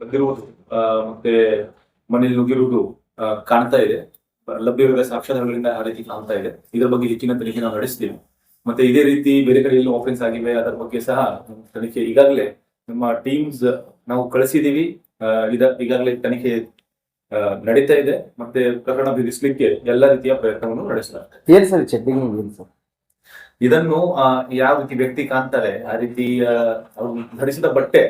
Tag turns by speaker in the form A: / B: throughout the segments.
A: ಬಂದಿರುವುದು ಮತ್ತೆ ಮನೇಲಿ ನುಗ್ಗಿರುವುದು ಕಾಣ್ತಾ ಇದೆ. ಲಭ್ಯವಿರುವ ಸಾಕ್ಷ್ಯಾಧಾರಗಳಿಂದ ಆ ರೀತಿ ಕಾಣ್ತಾ ಇದೆ. ಇದರ ಬಗ್ಗೆ ಹೆಚ್ಚಿನ ತನಿಖೆ ನಾವು ನಡೆಸ್ತೀವಿ. ಮತ್ತೆ ಇದೇ ರೀತಿ ಬೇರೆ ಕಡೆ ಎಲ್ಲೂ ಆಫೆನ್ಸ್ ಆಗಿವೆ. ಅದರ ಬಗ್ಗೆ ಸಹ ತನಿಖೆ ಈಗಾಗಲೇ ನಮ್ಮ ಟೀಮ್ಸ್ ನಾವು ಕಳಿಸಿದೀವಿ. ಇದ ಈಗಾಗಲೇ ತನಿಖೆ ನಡೀತಾ ಇದೆ. ಮತ್ತೆ ಪ್ರಕರಣ ಬಿಡಿಸ್ಲಿಕ್ಕೆ ಎಲ್ಲ ರೀತಿಯ ಪ್ರಯತ್ನವನ್ನು ನಡೆಸಲಾಗುತ್ತೆ
B: ಏನ್ ಸರ್ ಚೆಡ್ಡಿಂಗ್ ಏನ್ ಸರ್?
A: ಇದನ್ನು ಯಾವ ರೀತಿ ವ್ಯಕ್ತಿ ಕಾಣ್ತಾರೆ ಆ ರೀತಿ ಧರಿಸಿದ ಬಟ್ಟೆ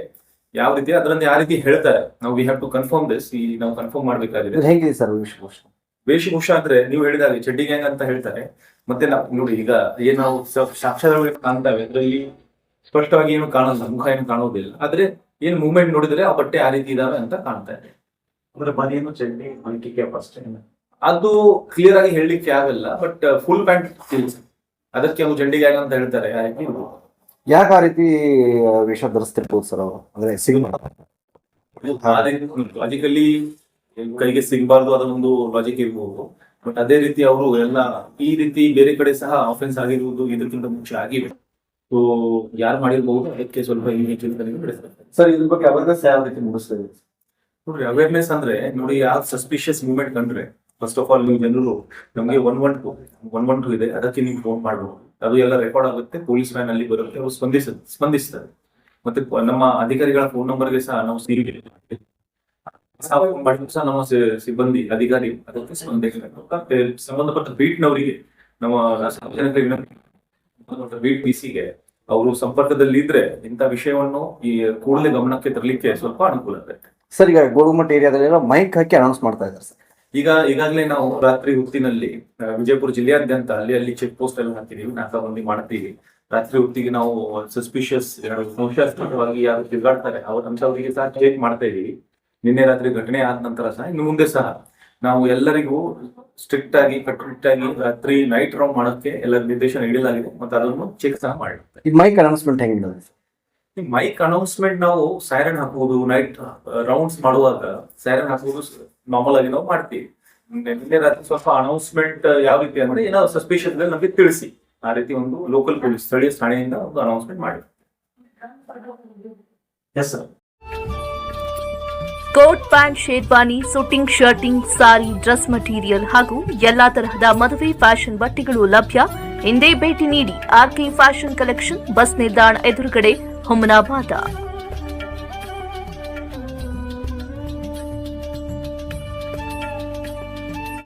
A: ಯಾವ ರೀತಿ ಅದರಲ್ಲಿ ಯಾವ ರೀತಿ ಹೇಳ್ತಾರೆ? ನಾವು we have to confirm this ಈ ನಾವು ಕನ್ಫರ್ಮ್ ಮಾಡ್ಬೇಕಾಗಿದೆ.
B: ಹೆಂಗಿದೆ ಸರ್ ವೇಷಭೂಷ
A: ವೇಷಭೂಷ ಅಂದ್ರೆ ನೀವು ಹೇಳಿದಾಗ ಚಡ್ಡಿ ಗ್ಯಾಂಗ್ ಅಂತ ಹೇಳ್ತಾರೆ. ಮತ್ತೆ ನಾವು ನೋಡಿ ಈಗ ಏನ್ ನಾವು ಸಾಕ್ಷರಗಳು ಕಾಣ್ತಾವೆ ಅದರಲ್ಲಿ ಸ್ಪಷ್ಟವಾಗಿ ಏನು ಕಾಣಲ್ಲ ಮುಖ ಏನು ಕಾಣೋದಿಲ್ಲ. ಆದ್ರೆ ಏನ್ ಮೂವ್ಮೆಂಟ್ ನೋಡಿದ್ರೆ ಆ ಬಟ್ಟೆ ಆ ರೀತಿ ಇದಾವೆ ಅಂತ ಕಾಣ್ತಾ ಇದೆ.
C: ಅಂದ್ರೆ ಬನಿಯನ್ನು ಚಡ್ಡಿ ಅಂಕಿಕೆ ಫಸ್ಟ್
A: ಅದು ಕ್ಲಿಯರ್ ಆಗಿ ಹೇಳಲಿಕ್ಕೆ ಆಗಲ್ಲ ಬಟ್ ಫುಲ್ ಪ್ಯಾಂಟ್ ಅದಕ್ಕೆ ಅವ್ರು ಚಡ್ಡಿ ಗ್ಯಾಂಗ್ ಅಂತ ಹೇಳ್ತಾರೆ. ಆ ರೀತಿ.
B: ಯಾಕೆ ಆ ರೀತಿ ವೇಷ ಧರಿಸ್ತಿರ್ಬೋದು ಸರ್ ಅವರು? ಅಂದ್ರೆ ಸಿನಿಮಾ.
A: ಲಾಜಿಕಲ್ಲಿ ಕೈಗೆ ಸಿಗಬಾರ್ದು ಅದೊಂದು ಲಾಜಿಕ್ ಇರ್ಬೋದು. ಬಟ್ ಅದೇ ರೀತಿ ಅವರು ಎಲ್ಲ ಈ ರೀತಿ ಬೇರೆ ಕಡೆ ಸಹ ಆಫೆನ್ಸ್ ಆಗಿರುವುದು ಇದಕ್ಕಿಂತ ಮುಂಚೆ ಆಗಿವೆ ಸೊ ಯಾರು ಮಾಡಿರ್ಬಹುದು ಅದಕ್ಕೆ ಸ್ವಲ್ಪ ಈ
B: ಸರ್ ಇದ್ರ ಬಗ್ಗೆ ಅವೇರ್ನೆಸ್ ಯಾವ ರೀತಿ ಮೂಡಿಸ್ತಾರೆ
A: ನೋಡ್ರಿ ಅವೇರ್ನೆಸ್ ಅಂದ್ರೆ ನೋಡಿ ಯಾವ ಸಸ್ಪಿಷಿಯಸ್ ಮೂವ್ಮೆಂಟ್ ಕಂಡ್ರೆ ಫಸ್ಟ್ ಆಫ್ ಆಲ್ ನೀವು ಜನರು ನಮಗೆ one one two one one two ಇದೆ ಅದಕ್ಕೆ ನೀವು ಫೋನ್ ಮಾಡಬಹುದು ಅದು ಎಲ್ಲ ರೆಕಾರ್ಡ್ ಆಗುತ್ತೆ ಪೊಲೀಸ್ ವ್ಯಾನ್ ಅಲ್ಲಿ ಬರುತ್ತೆ, ಅವರು ಸ್ಪಂದಿಸ, ಸ್ಪಂದಿಸ್ತಾರೆ. ಮತ್ತೆ ನಮ್ಮ ಅಧಿಕಾರಿಗಳ ಫೋನ್ ನಂಬರ್ಗೆ ಸಹ ನಾವು ಸಿಗಿ ಸಹ ನಮ್ಮ ಸಿಬ್ಬಂದಿ, ಅಧಿಕಾರಿ ಅದಕ್ಕೆ ಸಂಬಂಧಪಟ್ಟ ಬೀಟ್ನವರಿಗೆ ನಮ್ಮ ಸಾರ್ವಜನಿಕ ಬೀಟ್ ಪಿಸಿಗೆ ಅವರು ಸಂಪರ್ಕದಲ್ಲಿ ಇದ್ರೆ ಇಂಥ ವಿಷಯವನ್ನು ಈ ಕೂಡಲೇ ಗಮನಕ್ಕೆ ತರಲಿಕ್ಕೆ ಸ್ವಲ್ಪ ಅನುಕೂಲ ಆಗುತ್ತೆ.
B: ಸರ್, ಈಗ ಗೋಳುಮಟ್ಟ ಏರಿಯಾದಲ್ಲಿ ಮೈಕ್ ಹಾಕಿ ಅನೌನ್ಸ್ ಮಾಡ್ತಾ ಇದ್ದಾರೆ, ಸರ್.
A: ಈಗ ಈಗಾಗಲೇ ನಾವು ರಾತ್ರಿ ಹೊತ್ತಿನಲ್ಲಿ ವಿಜಯಪುರ ಜಿಲ್ಲೆಯಾದ್ಯಂತ ಅಲ್ಲಿ ಅಲ್ಲಿ ಚೆಕ್ ಪೋಸ್ಟ್ ಎಲ್ಲ ಹಾಕಿದೀವಿ ನಾಕಾಬಂದಿ ಮಾಡ್ತೀವಿ. ರಾತ್ರಿ ಹೊತ್ತಿಗೆ ನಾವು ಸಸ್ಪಿಷಿಯಸ್ ಸಂಶಯಾಸ್ಪದವಾಗಿ ಯಾರು ತಿರುಗಾಡ್ತಾರೆ ಅವ್ರ ಅಂಶವರಿಗೆ ಸಹ ಚೆಕ್ ಮಾಡ್ತಾ ಇದೀವಿ. ನಿನ್ನೆ ರಾತ್ರಿ ಘಟನೆ ಆದ ನಂತರ ಸಹ ಇನ್ನು ಮುಂದೆ ಸಹ ನಾವು ಎಲ್ಲರಿಗೂ ಸ್ಟ್ರಿಕ್ಟ್ ಆಗಿ ಕಟ್ಟುನಿಟ್ಟಾಗಿ ರಾತ್ರಿ ನೈಟ್ ರೌಂಡ್ ಮಾಡೋಕ್ಕೆ ಎಲ್ಲ ನಿರ್ದೇಶನ ನೀಡಲಾಗಿದೆ ಮತ್ತೆ ಅದನ್ನು ಚೆಕ್ ಸಹ ಮಾಡಿರುತ್ತೆ
B: ಈ ಮೈಕ್ ಅನೌನ್ಸ್ಮೆಂಟ್ ಹೆಂಗಿದೆ
A: ಈ ಮೈಕ್ ಅನೌನ್ಸ್ಮೆಂಟ್ ನಾವು ಸೈರನ್ ಹಾಕುವುದು ನೈಟ್ ರೌಂಡ್ಸ್ ಮಾಡುವಾಗ ಸೈರನ್ ಹಾಕುವುದು ನಾರ್ಮಲ್ ಆಗಿ ನಾವು ಮಾಡ್ತೀವಿ. ನಿನ್ನೆ ರಾತ್ರಿ ಸ್ವಲ್ಪ ಅನೌನ್ಸ್ಮೆಂಟ್ ಯಾವ ರೀತಿ ಅಂದ್ರೆ ಏನೋ ಸಸ್ಪೆಷನ್ ನಮಗೆ ತಿಳಿಸಿ. ಆ ರೀತಿ ಒಂದು ಲೋಕಲ್ ಪೊಲೀಸ್ ಸ್ಥಳೀಯ ಠಾಣೆಯಿಂದ ಒಂದು ಅನೌನ್ಸ್ಮೆಂಟ್ ಮಾಡಿ
C: S
D: coat pant, sherwani suiting shirting, sari, dress material ಹಾಗೂ ಎಲ್ಲಾ ತರಹದ ಮದುವೆ ಫ್ಯಾಷನ್ ಬಟ್ಟೆಗಳು ಲಭ್ಯ. ಹಿಂದೆ ಭೇಟಿ ನೀಡಿ ಆರ್ಕೆ ಫ್ಯಾಷನ್ ಕಲೆಕ್ಷನ್ ಬಸ್ ನಿಲ್ದಾಣ ಎದುರುಗಡೆ ಹುಮನಾಬಾದ.